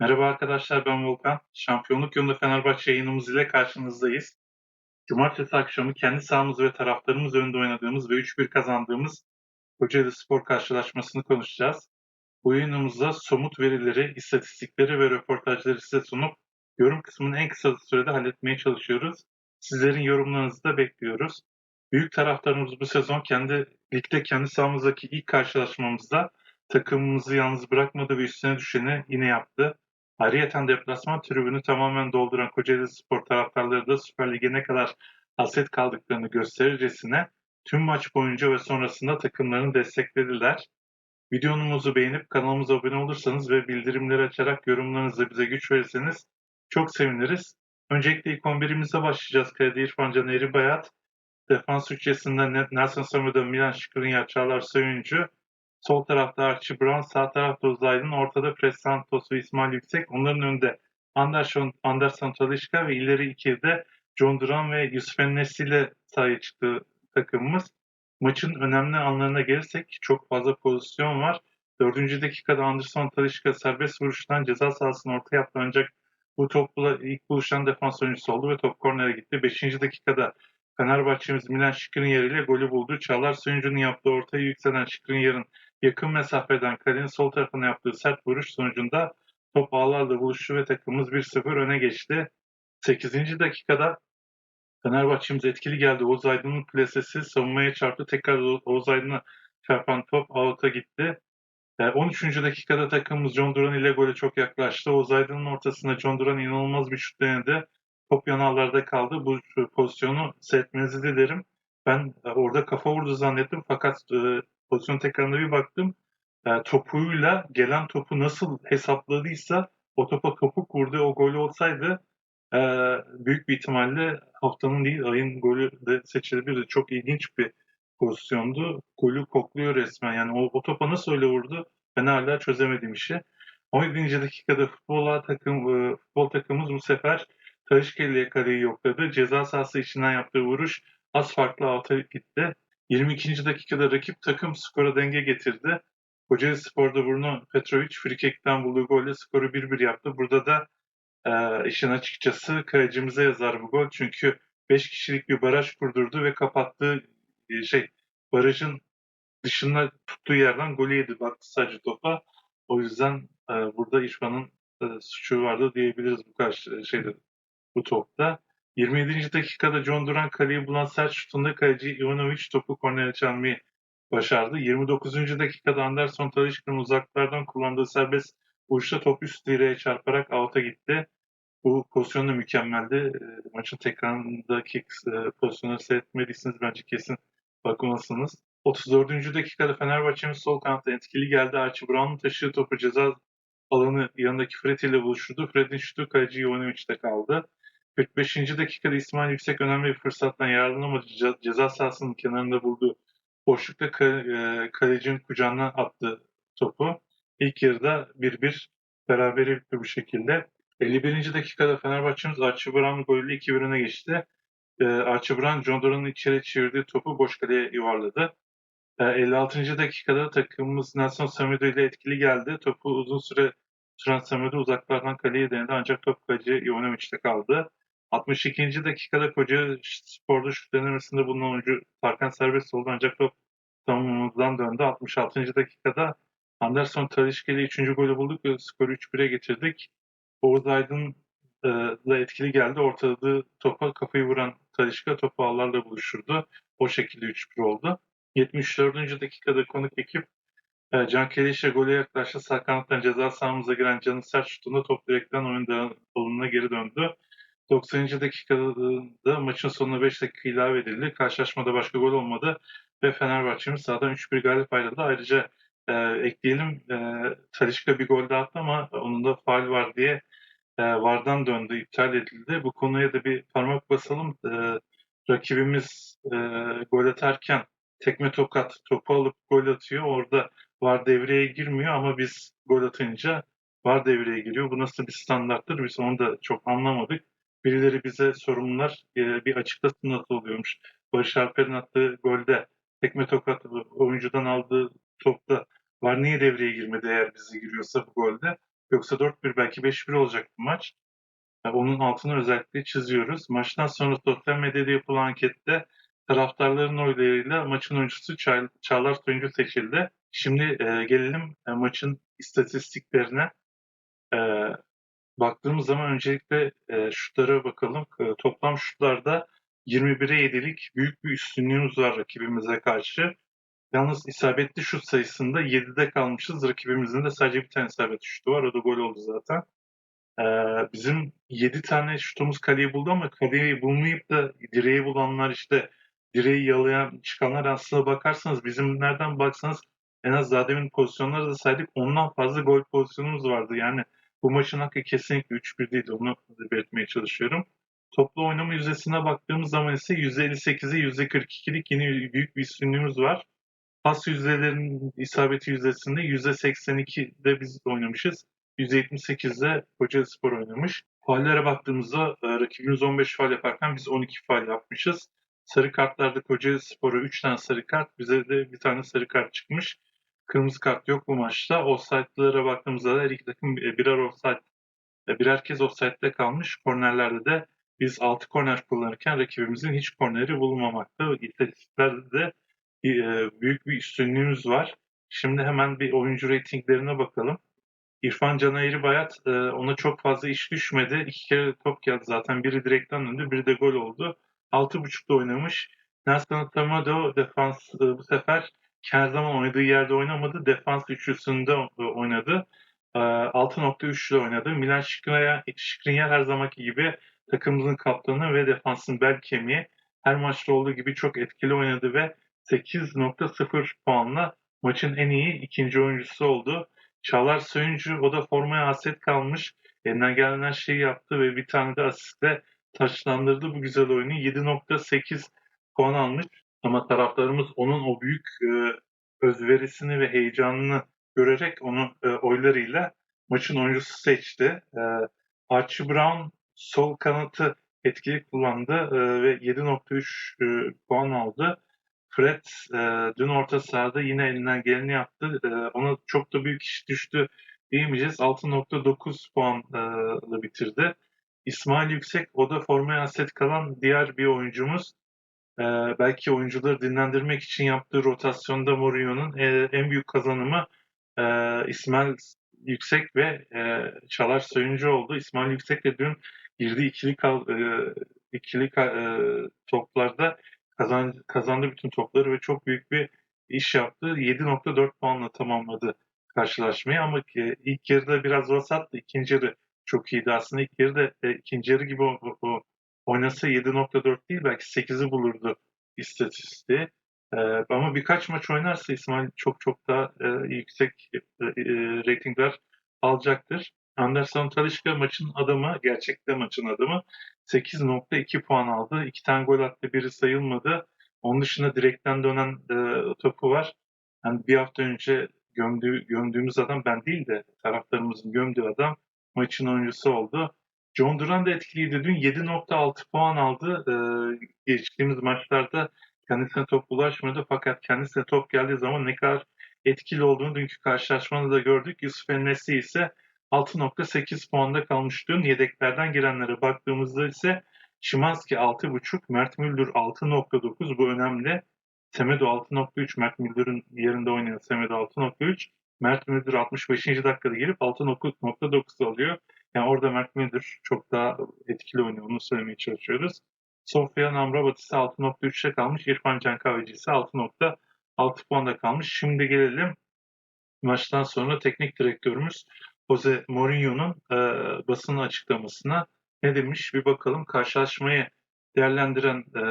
Merhaba arkadaşlar ben Volkan. Şampiyonluk yolunda Fenerbahçe yayınımız ile karşınızdayız. Cumartesi akşamı kendi sahamız ve taraftarımız önünde oynadığımız ve 3-1 kazandığımız Kocaeli Spor karşılaşmasını konuşacağız. Bu yayınımızda somut verileri, istatistikleri ve röportajları size sunup yorum kısmını en kısa sürede halletmeye çalışıyoruz. Sizlerin yorumlarınızı da bekliyoruz. Büyük taraftarımız bu sezon kendi ligde kendi sahamızdaki ilk karşılaşmamızda takımımızı yalnız bırakmadı ve üstüne düşeni yine yaptı. Ayrıyeten deplasman tribünü tamamen dolduran Kocaeli Spor taraftarları da Süper Lig'e ne kadar hasret kaldıklarını gösterircesine tüm maç boyunca ve sonrasında takımlarını desteklediler. Videomuzu beğenip kanalımıza abone olursanız ve bildirimleri açarak yorumlarınızla bize güç verirseniz çok seviniriz. Öncelikle ilk 11'imize başlayacağız. Kalede İrfan Can Eri Bayat, defans üçlüsünden Nelson Semedo, Milan Skriniar, Çağlar Söyüncü, Sol tarafta Archie Brown, sağ tarafta Uzaydın, ortada Fred Santos ve İsmail Yüksek. Onların önünde Anderson, Anderson Talişka ve ileri ikide John Duran ve Yusuf Ennesi ile sahaya çıktı takımımız. Maçın önemli anlarına gelirsek çok fazla pozisyon var. Dördüncü dakikada Anderson Talişka serbest vuruştan ceza sahasını ortaya yaptı ancak bu topla ilk buluşan defans oyuncusu oldu ve top kornere gitti. Beşinci dakikada Fenerbahçe'miz Milan Şikrin ile golü buldu. Çağlar Söyüncü'nün yaptığı ortaya yükselen Şikrin yakın mesafeden kalenin sol tarafına yaptığı sert vuruş sonucunda top ağlarla buluştu ve takımımız 1-0 öne geçti. 8. dakikada Fenerbahçe'miz etkili geldi. Oğuz Aydın'ın plasesi savunmaya çarptı. Tekrar Oğuz Aydın'a çarpan top out'a gitti. 13. E, dakikada takımımız John Duran ile gole çok yaklaştı. Oğuz Aydın'ın ortasında John Duran inanılmaz bir şut denedi. Top yanarlarda kaldı. Bu pozisyonu seyretmenizi dilerim. Ben e, orada kafa vurdu zannettim fakat e, pozisyon tekrarına bir baktım. E, topuyla gelen topu nasıl hesapladıysa o topa topuk vurdu. O gol olsaydı büyük bir ihtimalle haftanın değil ayın golü de seçilebilirdi. Çok ilginç bir pozisyondu. Golü kokluyor resmen. Yani o, o topa nasıl öyle vurdu ben hala çözemedim işi. 17. dakikada futbola takım, futbol takımımız bu sefer Karışkeli'ye kaleyi yokladı. Ceza sahası içinden yaptığı vuruş az farklı alta gitti. 22. dakikada rakip takım skora denge getirdi. Kocaeli Spor'da Bruno Petrovic frikekten bulduğu golle skoru 1-1 yaptı. Burada da e, işin açıkçası kalecimize yazar bu gol. Çünkü 5 kişilik bir baraj kurdurdu ve kapattığı e, şey barajın dışında tuttuğu yerden golü yedi. Baktı sadece topa. O yüzden e, burada İrfan'ın e, suçu vardı diyebiliriz bu karşı şeyde bu topta. 27. dakikada John Duran kaleyi bulan sert şutunda kaleci Ivanovic topu kornere çalmayı başardı. 29. dakikada Anderson Talişka'nın uzaklardan kullandığı serbest vuruşta top üst direğe çarparak out'a gitti. Bu pozisyon da mükemmeldi. E, maçın tekrarındaki e, pozisyonu seyretmediyseniz bence kesin bakmalısınız. 34. dakikada Fenerbahçe'nin sol kanatta etkili geldi. Archie Brown'un taşıdığı topu ceza alanı yanındaki Fred ile buluşturdu. Fred'in şutu kaleci Ivanovic'te kaldı. 45. dakikada İsmail Yüksek önemli bir fırsattan yararlanamadı. Ceza sahasının kenarında bulduğu boşlukta e, kalecinin kucağına attı topu. İlk yarıda 1-1 berabere bitti bu şekilde. 51. dakikada Fenerbahçe'miz Archie Brown golüyle 2-1 öne geçti. E, Archie Brown, John Duran'ın içeri çevirdiği topu boş kaleye yuvarladı. 56. E, dakikada takımımız Nelson Semedo ile etkili geldi. Topu uzun süre süren Semedo uzaklardan kaleye denedi ancak top kaleci Ivanovic'te kaldı. 62. dakikada Koca Spor'da şut denemesinde bulunan oyuncu Tarkan serbest oldu ancak top tamamımızdan döndü. 66. dakikada Anderson Talişka ile 3. golü bulduk ve skoru 3-1'e getirdik. Oğuz Aydın ile etkili geldi. Ortaladığı topa kafayı vuran Talişka topu ağlarla buluşturdu. O şekilde 3-1 oldu. 74. dakikada konuk ekip e, Can Keliş'e golü yaklaştı. Sağ kanattan ceza sahamıza giren Can'ın sert şutunda top direkten oyun dalına geri döndü. 90. dakikada maçın sonuna 5 dakika ilave edildi. Karşılaşmada başka gol olmadı ve Fenerbahçe'miz sahadan 3-1 galip ayrıldı. Ayrıca e, ekleyelim e, Talişka bir gol daha attı ama onun da faal var diye e, VAR'dan döndü, iptal edildi. Bu konuya da bir parmak basalım. E, rakibimiz e, gol atarken tekme tokat topu alıp gol atıyor. Orada VAR devreye girmiyor ama biz gol atınca VAR devreye giriyor. Bu nasıl bir standarttır? Biz onu da çok anlamadık birileri bize sorunlar e, bir açıklasın nasıl oluyormuş. Barış Alper'in attığı golde tekme tokat oyuncudan aldığı topta var niye devreye girmedi eğer bizi giriyorsa bu golde. Yoksa 4-1 belki 5-1 olacak bu maç. Yani onun altını özellikle çiziyoruz. Maçtan sonra sosyal medyada yapılan ankette taraftarların oylarıyla maçın oyuncusu Ça- Çağlar Soyuncu seçildi. Şimdi e, gelelim e, maçın istatistiklerine. E, baktığımız zaman öncelikle e, şutlara bakalım. E, toplam şutlarda 21'e 7'lik büyük bir üstünlüğümüz var rakibimize karşı. Yalnız isabetli şut sayısında 7'de kalmışız. Rakibimizin de sadece bir tane isabetli şutu var. O da gol oldu zaten. Ee, bizim 7 tane şutumuz kaleyi buldu ama kaleyi bulmayıp da direği bulanlar işte direği yalayan çıkanlar aslına bakarsanız bizim nereden baksanız en az daha demin pozisyonları da saydık ondan fazla gol pozisyonumuz vardı. Yani bu maçın hakkı kesinlikle 3-1 değil. Onu belirtmeye çalışıyorum. Toplu oynama yüzdesine baktığımız zaman ise %58'e %42'lik yine büyük bir üstünlüğümüz var. Pas yüzdelerinin isabeti yüzdesinde %82'de biz oynamışız. %78'de Kocaeli Spor oynamış. Faallere baktığımızda e, rakibimiz 15 faal yaparken biz 12 faal yapmışız. Sarı kartlarda Kocaeli Spor'a 3 tane sarı kart, bize de bir tane sarı kart çıkmış. Kırmızı kart yok bu maçta. Offside'lara baktığımızda da her iki takım e, birer offside, e, birer kez offside'de kalmış. Kornerlerde de biz 6 korner kullanırken rakibimizin hiç korneri bulunmamakta. İstatistiklerde de e, büyük bir üstünlüğümüz var. Şimdi hemen bir oyuncu reytinglerine bakalım. İrfan Canayeri Bayat ona çok fazla iş düşmedi. İki kere top geldi zaten. Biri direkten döndü, biri de gol oldu. 6.5'da oynamış. Nelson Tamado defans e, bu sefer her zaman oynadığı yerde oynamadı. Defans üçlüsünde e, oynadı. E, 6.3'de oynadı. Milan Skriniar her zamanki gibi takımımızın kaptanı ve defansın bel kemiği. Her maçta olduğu gibi çok etkili oynadı ve 8.0 puanla maçın en iyi ikinci oyuncusu oldu. Çağlar Söyüncü o da formaya hasret kalmış. Elinden gelen her şeyi yaptı ve bir tane de asistle taçlandırdı bu güzel oyunu. 7.8 puan almış. Ama taraftarımız onun o büyük e, özverisini ve heyecanını görerek onu e, oylarıyla maçın oyuncusu seçti. E, Archie Brown sol kanatı etkili kullandı e, ve 7.3 e, puan aldı. Fred e, dün orta sahada yine elinden geleni yaptı. E, ona çok da büyük iş düştü diyemeyeceğiz. 6.9 puanla bitirdi. İsmail Yüksek o da formaya hasret kalan diğer bir oyuncumuz. E, belki oyuncuları dinlendirmek için yaptığı rotasyonda Mourinho'nun e, en büyük kazanımı e, İsmail Yüksek ve e, Çalar Soyuncu oldu. İsmail Yüksek de dün girdiği ikili, kal, e, ikili e, toplarda kazan, kazandı bütün topları ve çok büyük bir iş yaptı. 7.4 puanla tamamladı karşılaşmayı ama ilk yarıda biraz vasattı. İkinci yarı çok iyiydi. Aslında ilk yarıda e, ikinci yarı gibi o, o, oynasa 7.4 değil belki 8'i bulurdu istatistiği. E, ama birkaç maç oynarsa İsmail çok çok daha e, yüksek e, e, reytingler alacaktır. Anderson Talişka maçın adamı, gerçekte maçın adamı 8.2 puan aldı. İki tane gol attı, biri sayılmadı. Onun dışında direkten dönen e, topu var. Yani bir hafta önce gömdüğü, gömdüğümüz adam ben değil de taraftarımızın gömdüğü adam maçın oyuncusu oldu. John Duran da etkiliydi. Dün 7.6 puan aldı. Ee, geçtiğimiz maçlarda kendisine top ulaşmadı fakat kendisine top geldiği zaman ne kadar etkili olduğunu dünkü karşılaşmada da gördük. Yusuf Enes'i ise 6.8 puanda kalmış dün. Yedeklerden girenlere baktığımızda ise Şimanski 6.5, Mert Müldür 6.9 bu önemli. Semedo 6.3, Mert Müldür'ün yerinde oynayan Semedo 6.3. Mert Müldür 65. dakikada gelip 6.9 alıyor. Yani orada Mert Müldür çok daha etkili oynuyor. Onu söylemeye çalışıyoruz. Sofya Amrabat ise 6.3'te kalmış. İrfan Can Kahveci ise 6.6 puanda kalmış. Şimdi gelelim maçtan sonra teknik direktörümüz Jose Mourinho'nun e, basın açıklamasına ne demiş bir bakalım. Karşılaşmayı değerlendiren e,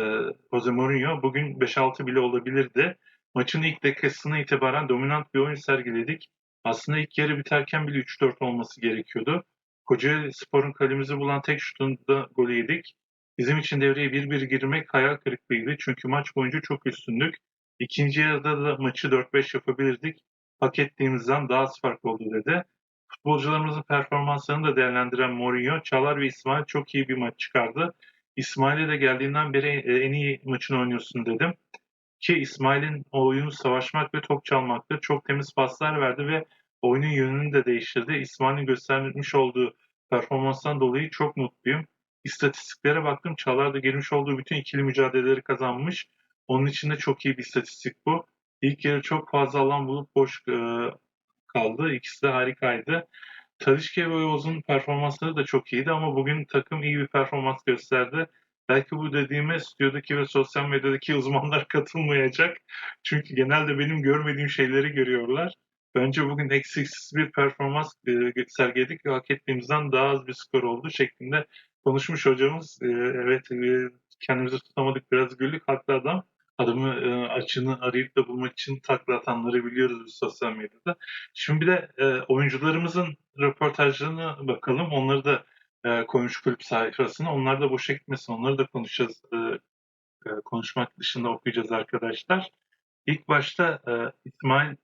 Jose Mourinho bugün 5-6 bile olabilirdi. Maçın ilk dakikasına itibaren dominant bir oyun sergiledik. Aslında ilk yarı biterken bile 3-4 olması gerekiyordu. Kocaeli Spor'un kalemizi bulan tek şutunda gol yedik. Bizim için devreye 1-1 girmek hayal kırıklığıydı. Çünkü maç boyunca çok üstündük. İkinci yarıda da maçı 4-5 yapabilirdik. Hak ettiğimizden daha az fark oldu dedi. Futbolcularımızın performanslarını da değerlendiren Mourinho, Çalar ve İsmail çok iyi bir maç çıkardı. İsmail'e de geldiğinden beri en iyi maçını oynuyorsun dedim. Ki İsmail'in oyunu savaşmak ve top çalmakta çok temiz paslar verdi ve oyunun yönünü de değiştirdi. İsmail'in göstermiş olduğu performanstan dolayı çok mutluyum. İstatistiklere baktım. Çağlar da girmiş olduğu bütün ikili mücadeleleri kazanmış. Onun için de çok iyi bir istatistik bu. İlk yarı çok fazla alan bulup boş e, kaldı. İkisi de harikaydı. Talişke ve Oğuz'un performansları da çok iyiydi ama bugün takım iyi bir performans gösterdi. Belki bu dediğime stüdyodaki ve sosyal medyadaki uzmanlar katılmayacak. Çünkü genelde benim görmediğim şeyleri görüyorlar. Bence bugün eksiksiz bir performans e, sergiledik ve hak ettiğimizden daha az bir skor oldu şeklinde konuşmuş hocamız. E, evet e, kendimizi tutamadık biraz güldük. Haklı adam adamı açını arayıp da bulmak için takla atanları biliyoruz biz sosyal medyada. Şimdi bir de oyuncularımızın röportajlarına bakalım. Onları da e, koymuş kulüp sayfasına. Onlar da boşa gitmesin. Onları da konuşacağız. E, e, konuşmak dışında okuyacağız arkadaşlar. İlk başta e, İsmail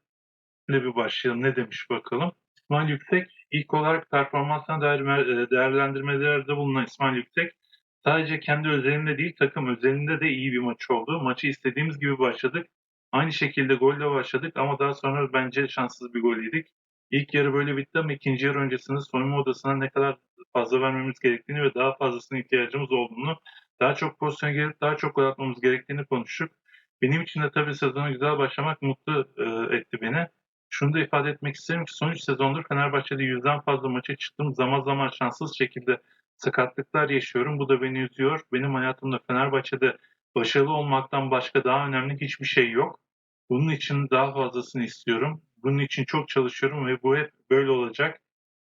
ile bir başlayalım. Ne demiş bakalım. İsmail Yüksek ilk olarak performansına dair e, değerlendirmelerde bulunan İsmail Yüksek sadece kendi özelinde değil takım özelinde de iyi bir maç oldu. Maçı istediğimiz gibi başladık. Aynı şekilde golle başladık ama daha sonra bence şanssız bir gol yedik. İlk yarı böyle bitti ama ikinci yarı öncesinde soyunma odasına ne kadar fazla vermemiz gerektiğini ve daha fazlasına ihtiyacımız olduğunu, daha çok pozisyon gelip daha çok gol atmamız gerektiğini konuştuk. Benim için de tabii sezona güzel başlamak mutlu e, etti beni. Şunu da ifade etmek isterim ki son 3 sezondur Fenerbahçe'de yüzden fazla maça çıktım. Zaman zaman şanssız şekilde sakatlıklar yaşıyorum. Bu da beni üzüyor. Benim hayatımda Fenerbahçe'de başarılı olmaktan başka daha önemli hiçbir şey yok. Bunun için daha fazlasını istiyorum. Bunun için çok çalışıyorum ve bu hep böyle olacak.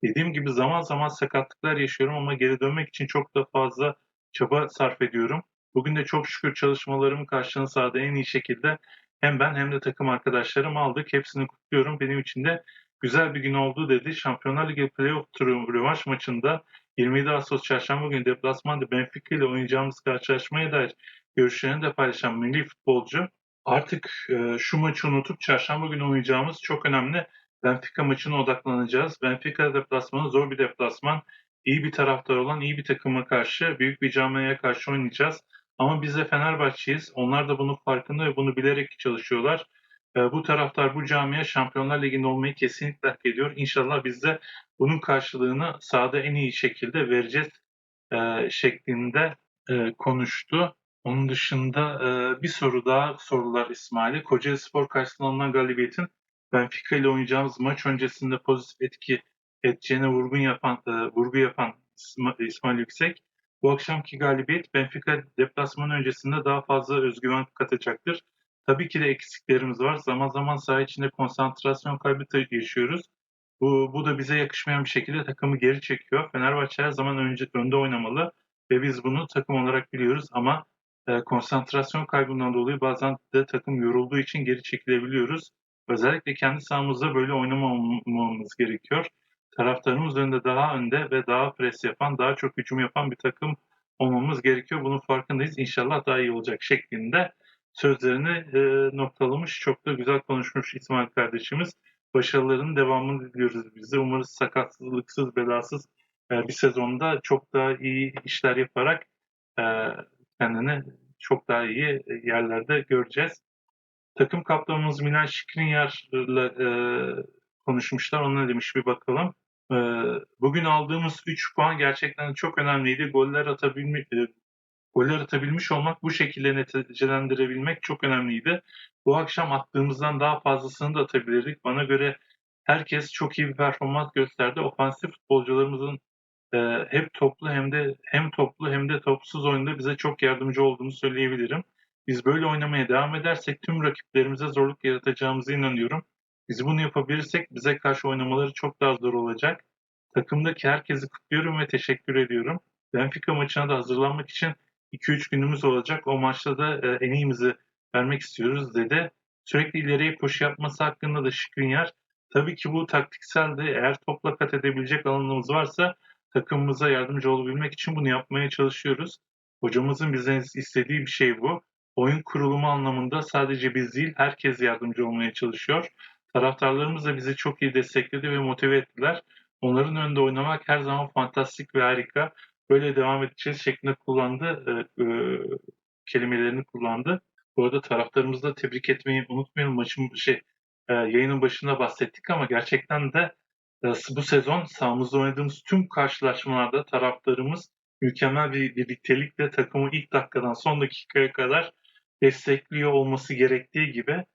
Dediğim gibi zaman zaman sakatlıklar yaşıyorum ama geri dönmek için çok da fazla çaba sarf ediyorum. Bugün de çok şükür çalışmalarımın karşılığını sağladı en iyi şekilde hem ben hem de takım arkadaşlarım aldık. Hepsini kutluyorum. Benim için de güzel bir gün oldu dedi. Şampiyonlar Ligi playoff turu rövanş maçında 27 Ağustos çarşamba günü deplasmanda Benfica ile oynayacağımız karşılaşmaya dair görüşlerini de paylaşan milli futbolcu artık e, şu maçı unutup çarşamba günü oynayacağımız çok önemli Benfica maçına odaklanacağız. Benfica deplasmanı zor bir deplasman. İyi bir taraftar olan iyi bir takıma karşı, büyük bir camiaya karşı oynayacağız. Ama biz de Fenerbahçe'yiz. Onlar da bunun farkında ve bunu bilerek çalışıyorlar. E, bu taraftar bu camiye Şampiyonlar Ligi'nde olmayı kesinlikle hak ediyor. İnşallah biz de bunun karşılığını sahada en iyi şekilde vereceğiz e, şeklinde e, konuştu. Onun dışında e, bir soru daha sorular İsmail'e. Kocaeli Spor karşısında alınan galibiyetin Benfica ile oynayacağımız maç öncesinde pozitif etki edeceğine vurgun yapan, e, vurgu yapan İsmail Yüksek. Bu akşamki galibiyet Benfica deplasmanı öncesinde daha fazla özgüven katacaktır. Tabii ki de eksiklerimiz var. Zaman zaman saha içinde konsantrasyon kaybı yaşıyoruz. Bu, bu da bize yakışmayan bir şekilde takımı geri çekiyor. Fenerbahçe her zaman önce önde oynamalı ve biz bunu takım olarak biliyoruz ama e, konsantrasyon kaybından dolayı bazen de takım yorulduğu için geri çekilebiliyoruz. Özellikle kendi sahamızda böyle oynamamamız gerekiyor. Taraftarımız önünde daha önde ve daha pres yapan, daha çok hücum yapan bir takım olmamız gerekiyor. Bunun farkındayız. İnşallah daha iyi olacak şeklinde sözlerini e, noktalamış. Çok da güzel konuşmuş İsmail kardeşimiz. Başarılarının devamını diliyoruz biz de. Umarız sakatsızlıksız, belasız e, bir sezonda çok daha iyi işler yaparak e, kendini çok daha iyi yerlerde göreceğiz. Takım kaptanımız Milan Şikrinyar'la e, konuşmuşlar. Ona demiş bir bakalım. E, bugün aldığımız 3 puan gerçekten çok önemliydi. Goller atabilmek, e, goller atabilmiş olmak, bu şekilde neticelendirebilmek çok önemliydi. Bu akşam attığımızdan daha fazlasını da atabilirdik. Bana göre herkes çok iyi bir performans gösterdi. Ofansif futbolcularımızın e, hep toplu hem de hem toplu hem de topsuz oyunda bize çok yardımcı olduğunu söyleyebilirim. Biz böyle oynamaya devam edersek tüm rakiplerimize zorluk yaratacağımıza inanıyorum. Biz bunu yapabilirsek bize karşı oynamaları çok daha zor olacak. Takımdaki herkesi kutluyorum ve teşekkür ediyorum. Benfica maçına da hazırlanmak için 2-3 günümüz olacak. O maçta da e, en iyimizi vermek istiyoruz dedi. Sürekli ileriye koşu yapması hakkında da Şikrinyar. Tabii ki bu taktikseldi. Eğer topla kat edebilecek alanımız varsa takımımıza yardımcı olabilmek için bunu yapmaya çalışıyoruz. Hocamızın bizden istediği bir şey bu. Oyun kurulumu anlamında sadece biz değil herkes yardımcı olmaya çalışıyor. Taraftarlarımız da bizi çok iyi destekledi ve motive ettiler. Onların önünde oynamak her zaman fantastik ve harika. Böyle devam edeceğiz şeklinde kullandı, e, e, kelimelerini kullandı. Bu arada taraftarımızı da tebrik etmeyi unutmayalım. Maçın şey e, yayının başında bahsettik ama gerçekten de e, bu sezon sahamızda oynadığımız tüm karşılaşmalarda taraftarımız mükemmel bir birliktelikle takımı ilk dakikadan son dakikaya kadar destekliyor olması gerektiği gibi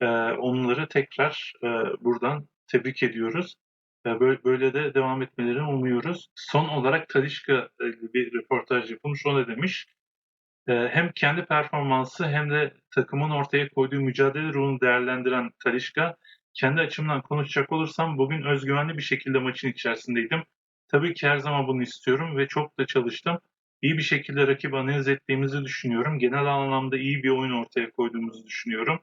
e, onları tekrar e, buradan tebrik ediyoruz. E, böyle, böyle de devam etmelerini umuyoruz. Son olarak Talişka bir röportaj yapılmış. O ne demiş? E, hem kendi performansı hem de takımın ortaya koyduğu mücadele ruhunu değerlendiren Talişka kendi açımdan konuşacak olursam bugün özgüvenli bir şekilde maçın içerisindeydim. Tabii ki her zaman bunu istiyorum ve çok da çalıştım. İyi bir şekilde rakip analiz ettiğimizi düşünüyorum. Genel anlamda iyi bir oyun ortaya koyduğumuzu düşünüyorum.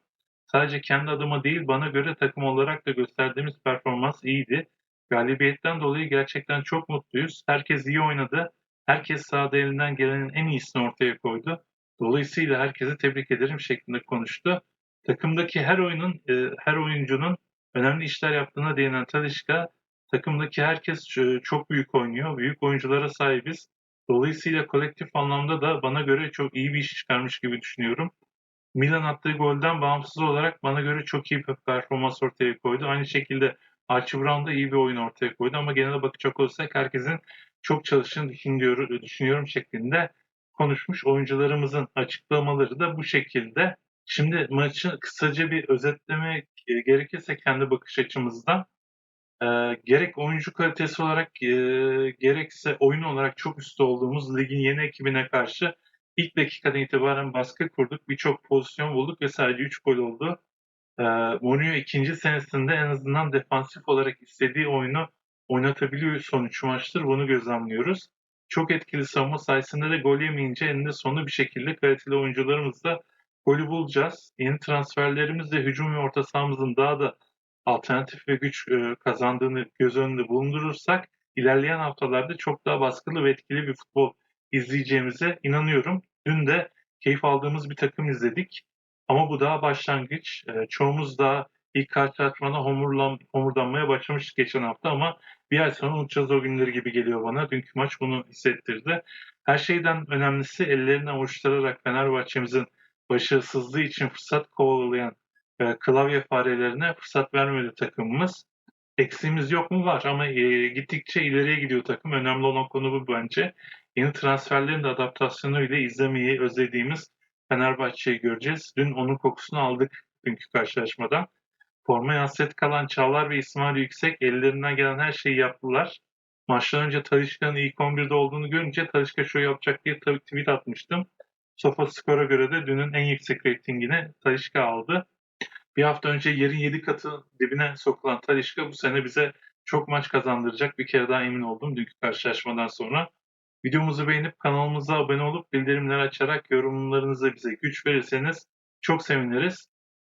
Sadece kendi adıma değil bana göre takım olarak da gösterdiğimiz performans iyiydi. Galibiyetten dolayı gerçekten çok mutluyuz. Herkes iyi oynadı. Herkes sahada elinden gelenin en iyisini ortaya koydu. Dolayısıyla herkese tebrik ederim şeklinde konuştu. Takımdaki her oyunun, e, her oyuncunun önemli işler yaptığına değinen Talişka, takımdaki herkes e, çok büyük oynuyor. Büyük oyunculara sahibiz. Dolayısıyla kolektif anlamda da bana göre çok iyi bir iş çıkarmış gibi düşünüyorum. Milan attığı golden bağımsız olarak bana göre çok iyi bir performans ortaya koydu. Aynı şekilde Archie Brown da iyi bir oyun ortaya koydu ama genel bakacak olursak herkesin çok çalıştığını düşünüyorum, düşünüyorum şeklinde konuşmuş. Oyuncularımızın açıklamaları da bu şekilde. Şimdi maçı kısaca bir özetlemek gerekirse kendi bakış açımızdan e, gerek oyuncu kalitesi olarak e, gerekse oyun olarak çok üstte olduğumuz ligin yeni ekibine karşı ilk dakikadan itibaren baskı kurduk. Birçok pozisyon bulduk ve sadece 3 gol oldu. E, Mourinho ikinci senesinde en azından defansif olarak istediği oyunu oynatabiliyor son 3 maçtır. Bunu gözlemliyoruz. Çok etkili savunma sayesinde de gol yemeyince eninde sonunda bir şekilde kaliteli oyuncularımızla golü bulacağız. Yeni transferlerimizle hücum ve orta sahamızın daha da alternatif ve güç e, kazandığını göz önünde bulundurursak ilerleyen haftalarda çok daha baskılı ve etkili bir futbol izleyeceğimize inanıyorum. Dün de keyif aldığımız bir takım izledik. Ama bu daha başlangıç. E, çoğumuz da ilk karşılaşmada homurlan, homurdanmaya başlamıştık geçen hafta ama bir ay sonra unutacağız o günleri gibi geliyor bana. Dünkü maç bunu hissettirdi. Her şeyden önemlisi ellerini avuçlanarak Fenerbahçe'mizin başarısızlığı için fırsat kovalayan e, klavye farelerine fırsat vermedi takımımız. Eksiğimiz yok mu? Var ama e, gittikçe ileriye gidiyor takım. Önemli olan konu bu bence. Yeni transferlerin de adaptasyonu ile izlemeyi özlediğimiz Fenerbahçe'yi göreceğiz. Dün onun kokusunu aldık dünkü karşılaşmadan. Formaya hasret kalan Çağlar ve İsmail Yüksek ellerinden gelen her şeyi yaptılar. Maçtan önce Talişka'nın ilk 11'de olduğunu görünce Talişka şu yapacak diye tabii tweet atmıştım. Sofa Score'a göre de dünün en yüksek reytingini Talişka aldı. Bir hafta önce yerin 7 katı dibine sokulan Talişka bu sene bize çok maç kazandıracak bir kere daha emin oldum dünkü karşılaşmadan sonra. Videomuzu beğenip kanalımıza abone olup bildirimleri açarak yorumlarınızı bize güç verirseniz çok seviniriz.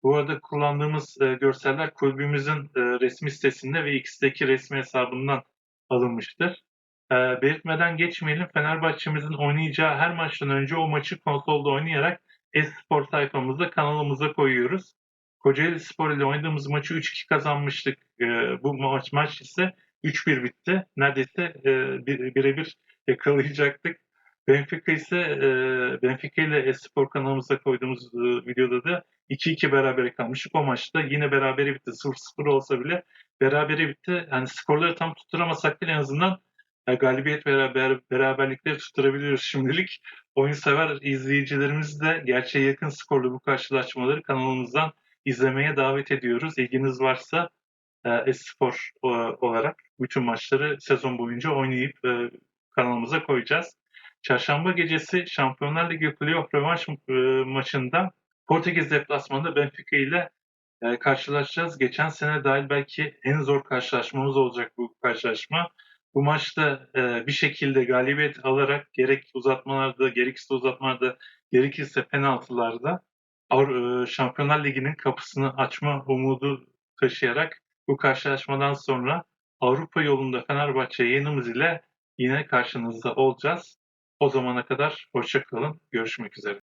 Bu arada kullandığımız e, görseller kulübümüzün e, resmi sitesinde ve X'teki resmi hesabından alınmıştır. E, belirtmeden geçmeyelim. Fenerbahçe'mizin oynayacağı her maçtan önce o maçı konsolda oynayarak Espor sayfamızda kanalımıza koyuyoruz. Kocaeli Spor ile oynadığımız maçı 3-2 kazanmıştık. E, bu maç maç ise 3-1 bitti. Neredeyse e, birebir yakalayacaktık. Benfica ise e, Benfica ile Espor kanalımıza koyduğumuz e, videoda da 2-2 berabere kalmıştık. O maçta yine berabere bitti. 0-0 olsa bile berabere bitti. Yani skorları tam tutturamasak bile en azından e, galibiyet ve beraber, beraberlikleri tutturabiliyoruz şimdilik. Oyun sever izleyicilerimiz de gerçeğe yakın skorlu bu karşılaşmaları kanalımızdan izlemeye davet ediyoruz. İlginiz varsa e, Espor e, olarak bütün maçları sezon boyunca oynayıp e, kanalımıza koyacağız. Çarşamba gecesi Şampiyonlar Ligi playoff rövanş maçında Portekiz deplasmanında Benfica ile karşılaşacağız. Geçen sene dahil belki en zor karşılaşmamız olacak bu karşılaşma. Bu maçta bir şekilde galibiyet alarak gerek uzatmalarda, gerekirse uzatmalarda, gerekirse penaltılarda Şampiyonlar Ligi'nin kapısını açma umudu taşıyarak bu karşılaşmadan sonra Avrupa yolunda Fenerbahçe yayınımız ile yine karşınızda olacağız. O zamana kadar hoşçakalın. Görüşmek üzere.